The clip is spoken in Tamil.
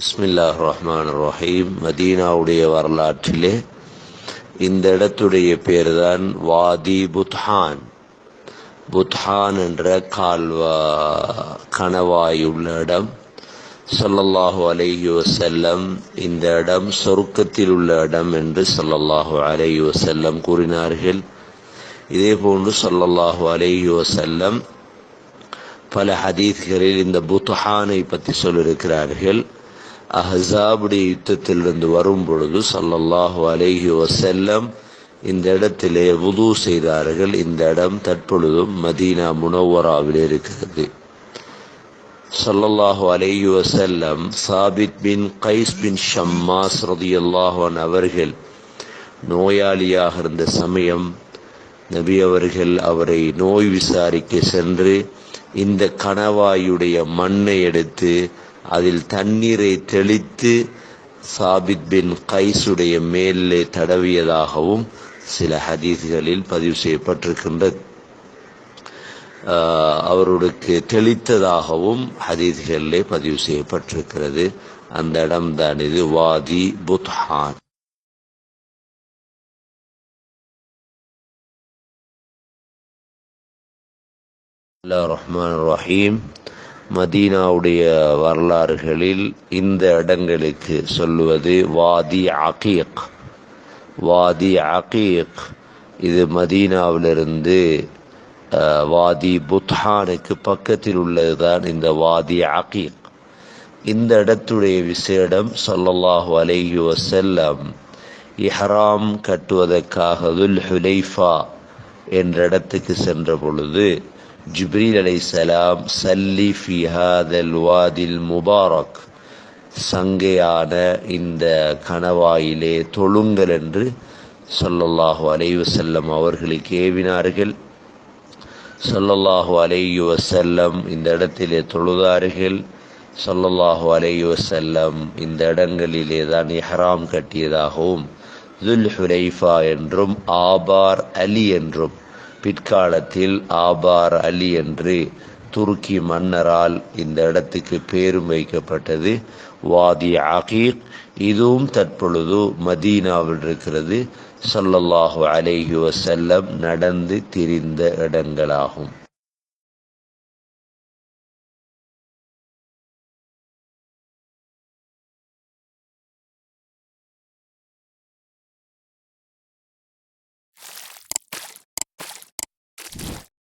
பிஸ்மில்லாஹ் ரஹ்மான் ரஹீம் மதீனாவுடைய வரலாற்றிலே இந்த இடத்துடைய பேர் தான் வாதி புத்ஹான் புத்ஹான் என்ற கால்வா கணவாயுள்ள இடம். சொல்லல்லாஹு அலைஹி வசல்லம் இந்த இடம் சொருக்கத்தில் உள்ள இடம் என்று சொல்லல்லாஹு அலைஹி வசல்லம் கூறினார்கள். இதே போன்று சொல்லல்லாஹு அலைஹி வசல்லம் பல ஹதீஸ்களில் இந்த புத்ஹானை பற்றி சொல்லியிருக்கிறார்கள். அஹாபுடைய யுத்தத்திலிருந்து வரும் பொழுது சல்லல்லாஹு அலேஹி வசல்லம் இந்த இடத்திலே உது செய்தார்கள். இந்த இடம் தற்பொழுதும் மதீனா முனவராவில் இருக்கிறது. சல்லல்லாஹு அலேஹி வசல்லம் சாபித் பின் கைஸ் பின் ஷம்மாஸ் ரதியல்லாஹன் அவர்கள் நோயாளியாக இருந்த சமயம் நபி அவர்கள் அவரை நோய் விசாரிக்க சென்று இந்த கணவாயுடைய மண்ணை எடுத்து அதில் தண்ணீரை தெளித்து சாபித் பின் கைசுடைய மேலே தடவியதாகவும் சில ஹதீஸ்களில் பதிவு செய்யப்பட்டிருக்கின்றது அவருக்கு தெளித்ததாகவும் ஹதீஸ்களிலே பதிவு செய்யப்பட்டிருக்கிறது. அந்த இடம்தான் இது வாதி புத்ஹான். ரஹ்மான் ரஹீம். மதீனாவுடைய வரலாறுகளில் இந்த இடங்களுக்கு சொல்லுவது வாதி அகீக். வாதி அகீக். இது மதீனாவிலிருந்து வாதி புத்ஹானுக்கு பக்கத்தில் உள்ளதுதான் இந்த வாதி அகீக். இந்த இடத்துடைய விசேடம் சொல்லல்லாஹு அலைஹி வசல்லம் இஹ்ராம் கட்டுவதற்காக துல் ஹுலைஃபா என்ற இடத்துக்கு சென்ற பொழுது ஜிப்ரீல் அலை சலாம் சல்லி ஃபிஹாதல் வாதில் முபாரக். சங்கையான இந்த கணவாயிலே தொழுங்கள் என்று சொல்லல்லாஹு அலைவு செல்லம் அவர்களுக்கு ஏவினார்கள் சொல்லல்லாஹு அலையு வசல்லம் இந்த இடத்திலே தொழுதார்கள். சொல்லல்லாஹு அலையு வசல்லம் இந்த இடங்களிலே தான் இஹராம் கட்டியதாகவும் துல் ஹுலைஃபா என்றும் ஆபார் அலி என்றும் பிற்காலத்தில் ஆபார் அலி என்று துருக்கி மன்னரால் இந்த இடத்துக்கு பேரும் வைக்கப்பட்டது. வாதி அகீக் இதுவும் தற்பொழுது மதீனாவில் இருக்கிறது. சல்லல்லாஹு அலேஹி வசல்லம் நடந்து திரிந்த இடங்களாகும்.